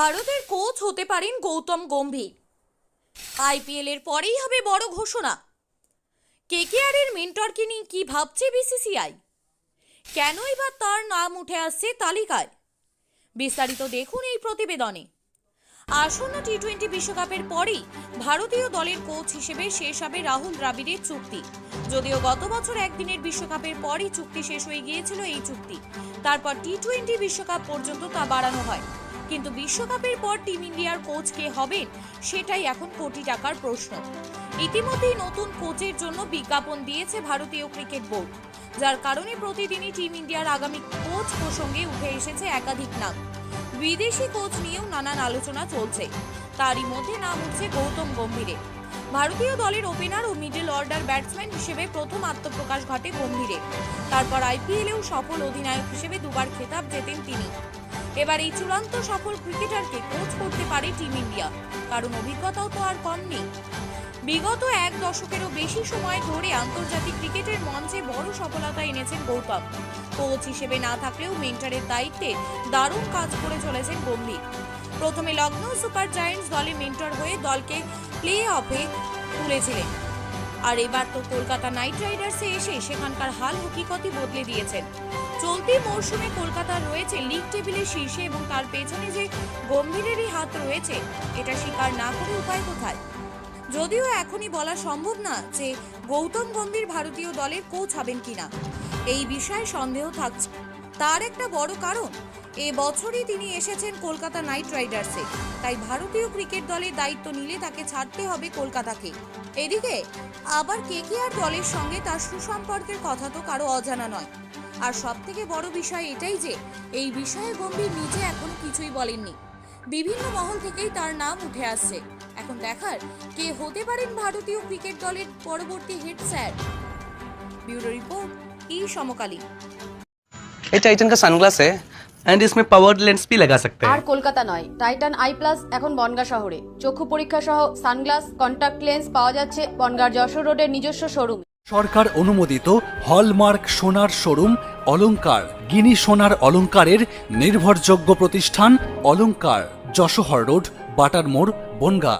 ভারতের কোচ হতে পারেন গৌতম গম্ভীর। আইপিএল এর পরেই হবে বড় ঘোষণা। কেকেআর এর মেন্টরকে নিয়ে কি ভাবছে বিসিসিআই? কেন এবার তার নাম উঠে আসছে তালিকায়? বিস্তারিত দেখুন এই প্রতিবেদনে। আসন্ন টি টোয়েন্টি বিশ্বকাপের পরেই ভারতীয় দলের কোচ হিসেবে শেষ হবে রাহুল দ্রাবিড়ের চুক্তি। যদিও গত বছর একদিনের বিশ্বকাপের পরই চুক্তি শেষ হয়ে গিয়েছিল এই চুক্তি। তারপর টি টোয়েন্টি বিশ্বকাপ পর্যন্ত তা বাড়ানো হয়। কিন্তু বিশ্বকাপের পর টিম ইন্ডিয়ার কোচ কে হবেন, সেটাই এখন কোটি টাকার প্রশ্ন। ইতিমধ্যেই নতুন কোচের জন্য বিজ্ঞাপন দিয়েছে ভারতীয় ক্রিকেট বোর্ড, যার কারণে প্রতিদিনই টিম ইন্ডিয়ার আগামী কোচ প্রসঙ্গে উঠে এসেছে একাধিক নাম। বিদেশি কোচ নিয়েও নানান আলোচনা চলছে। তারই মধ্যে নাম উঠছে গৌতম গম্ভীরের। ভারতীয় দলের ওপেনার ও মিডল অর্ডার ব্যাটসম্যান হিসেবে প্রথম আত্মপ্রকাশ ঘটে গম্ভীরে তারপর আইপিএলেও সফল অধিনায়ক হিসেবে দুবার খেতাব জেতেন তিনি। এবার এই চূড়ান্ত সফল ক্রিকেটারকে কোচ করতে পারে টিম ইন্ডিয়া কারণ অভিজ্ঞতাও তো আর কম নেই। বিগত এক দশকেরও বেশি সময় ধরে আন্তর্জাতিক ক্রিকেটের মঞ্চে বড় সফলতা এনেছেন গৌতম। কোচ হিসেবে না থাকলেও মেন্টারের দায়িত্বে দারুণ কাজ করে চলেছেন গম্ভীর। প্রথমে লখনৌ সুপার জায়ান্টস দলে মেন্টর হয়ে দলকে প্লে অফে তুলেছিলেন। আর এবার তো কলকাতা নাইট রাইডার্সে এসে সেখানকার হাল হকিকতই বদলে দিয়েছেন। চলতি মরশুমে কলকাতা রয়েছে লিগ টেবিলের শীর্ষে এবং তার পেছনে যে গম্ভীরেরই হাত রয়েছে, এটা স্বীকার না করে উপায় কোথায়? যদিও এখনই বলা সম্ভব না যে গৌতম গম্ভীর ভারতীয় দলের কোচ হবেন কিনা। এই বিষয়ে সন্দেহ থাকছে। তার একটা বড় কারণ, এ বছরই তিনি এসেছেন কলকাতা নাইট রাইডার্সে, তাই ভারতীয় ক্রিকেট দলের দায়িত্ব নিলে তাকে ছাড়তে হবে কলকাতাকে। এদিকে, আবার কেকেআর দলের সঙ্গে তার সুসম্পর্কের কথা তো কারও অজানা নয়। আর সব থেকে বড় বিষয় এটাই যে, এই বিষয়ে গম্ভীর নিজে এখন কিছুই বলেননি। বিভিন্ন মহল থেকেই তার নাম উঠে আসছে। এখন দেখার, কে হতে পারেন ভারতীয় ক্রিকেট দলের পরবর্তী হেড স্যার? ব্যুরো রিপোর্ট, ই সমকালী। ये टाइटन का सनग्लास है एंड इसमें पावर लेंस भी लगा सकते আর हैं কলকাতা নয় টাইটান আই প্লাস এখন বনগা শহরে চক্ষু পরীক্ষা সহ সানগ্লাস কন্টাক্ট লেন্স পাওয়া যাচ্ছে বনগার যশোর রোডের নিজস্ব শোরুমে সরকার অনুমোদিত হলমার্ক সোনার শোরুম অলংকার গিনি সোনার অলংকারের নির্ভরযোগ্য প্রতিষ্ঠান অলংকার যশোহর রোড বাটার মোড় বনগা